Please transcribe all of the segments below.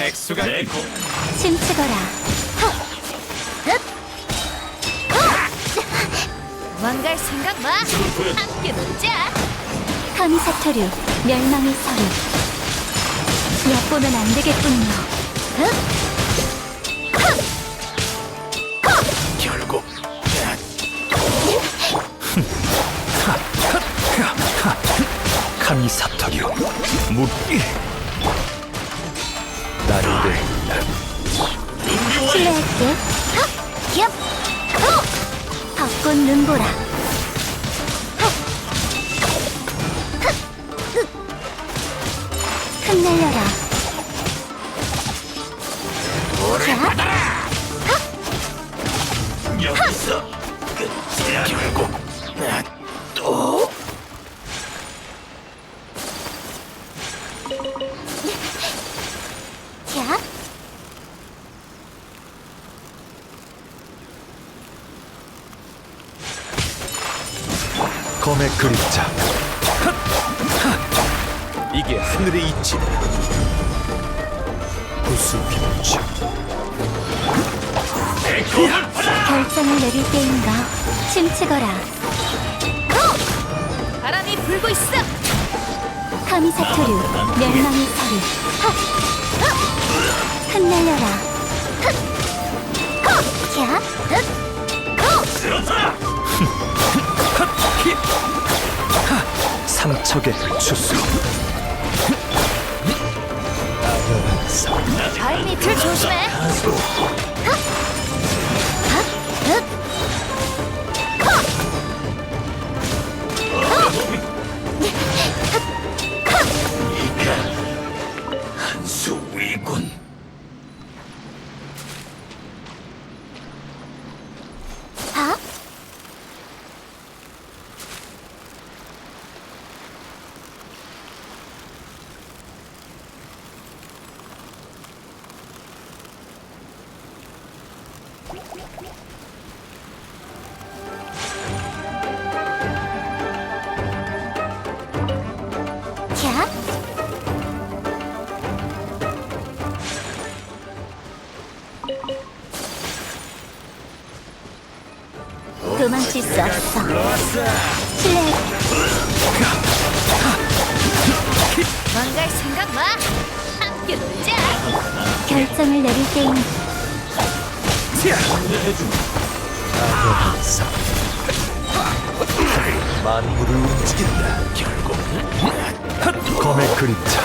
액수가 내고 춤추거라. 도망갈 생각 마. 함께 놀자. 카미사토류 멸망의 서리. 엿보면 안 되겠군요. 결국 카미 사토류 무기 내 실례할게. 얍! 벚꽃 눈보라. 흩날려라. 검의 그림자! 이게 하늘의 이치다 받아 결정을 내릴 때인가. 춤추거라. 바람이 불고 있어. 카미사토류 멸망의. 하! 흩날려라. 자, 쓰러져라 삼척의 추수 밑을 조심해. 도망칠 수 없어. 실례. 도망갈 생각 마. 함께 놀자. 결정을 내릴 때인 만물을 움직인다 결국 검의 그림자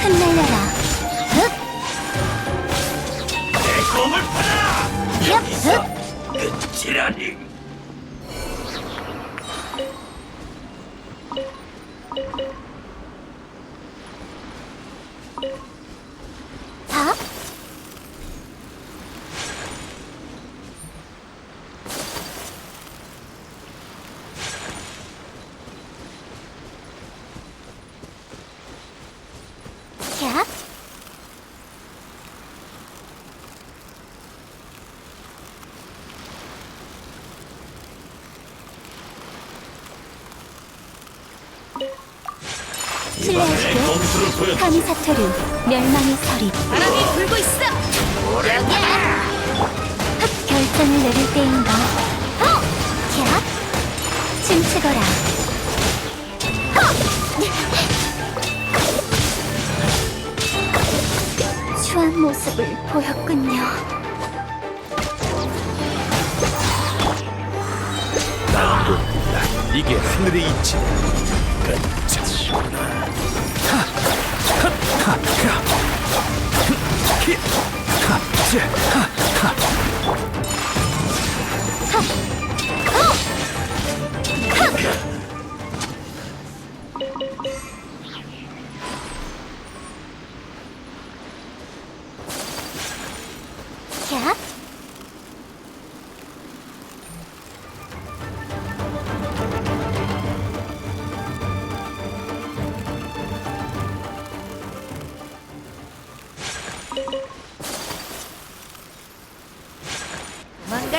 흩날려라. 흑, 내 검을 받아 얍, 흑. 끝이라니 하? 자, 내 검수를 보여 카미사토류 멸망의 서리. 바람이 불고 있어. 여기야. 흑 결정을 내릴 때인가? 어! 자, 춤추거라. 어! 추한 모습을 보였군요. 난 모른다 이게 하늘의 이치다 끝이구나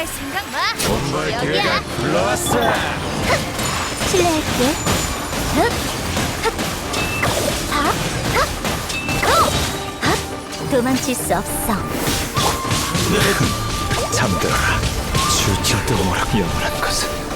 놀랄 생각 마. 엄마의 대가 불러왔어. 실례할게. 흡, 도망칠 수 없어. 잠들어라. 출출도 모라 영원한 것은.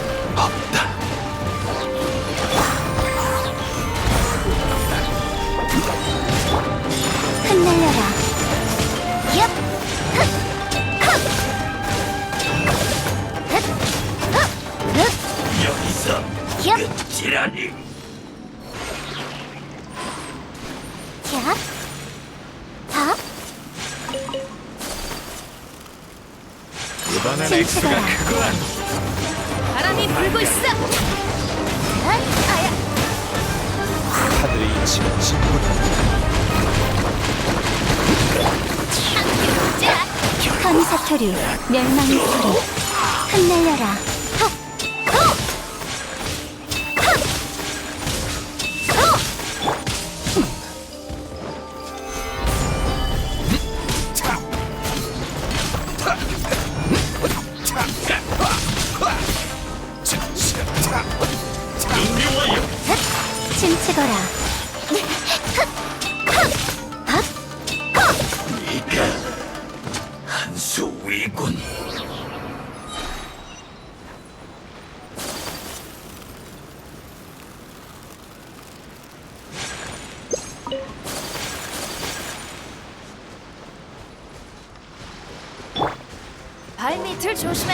여기서 얍! 끝이라니. 캬! 밥! 이번엔. X가 크구나 바람이 불고 있어. 헛! 아야! 하늘이 지는 진군 함께 놀자. 선사토류 멸망의 소리 흩날려라 수 위군. 발밑을 조심해.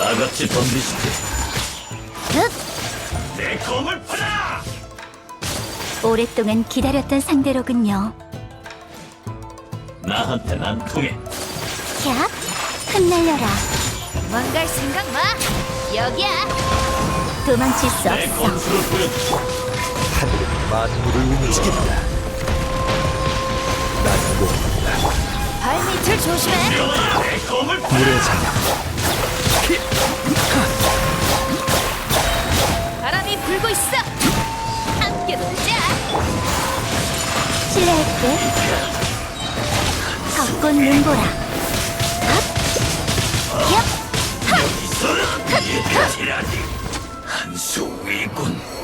다 같이 덤비시지. 흑! 내 검을 받아. 오랫동안 기다렸던 상대로군요 나한테 난 통해. 캬! 흩날려라 도망갈 생각 마. 여기야. 도망칠 수 내 없어 검수를 보여줘. 하늘은 만물을 움직인다 난 용한다 발밑을 조심해. 내 검을 받아. 물의 잔영 바람이 불고 있어. 함께 놀자. 실례할게 벚꽃 눈보라 업! 얍! 여기서 끝이라니. 한수 위군.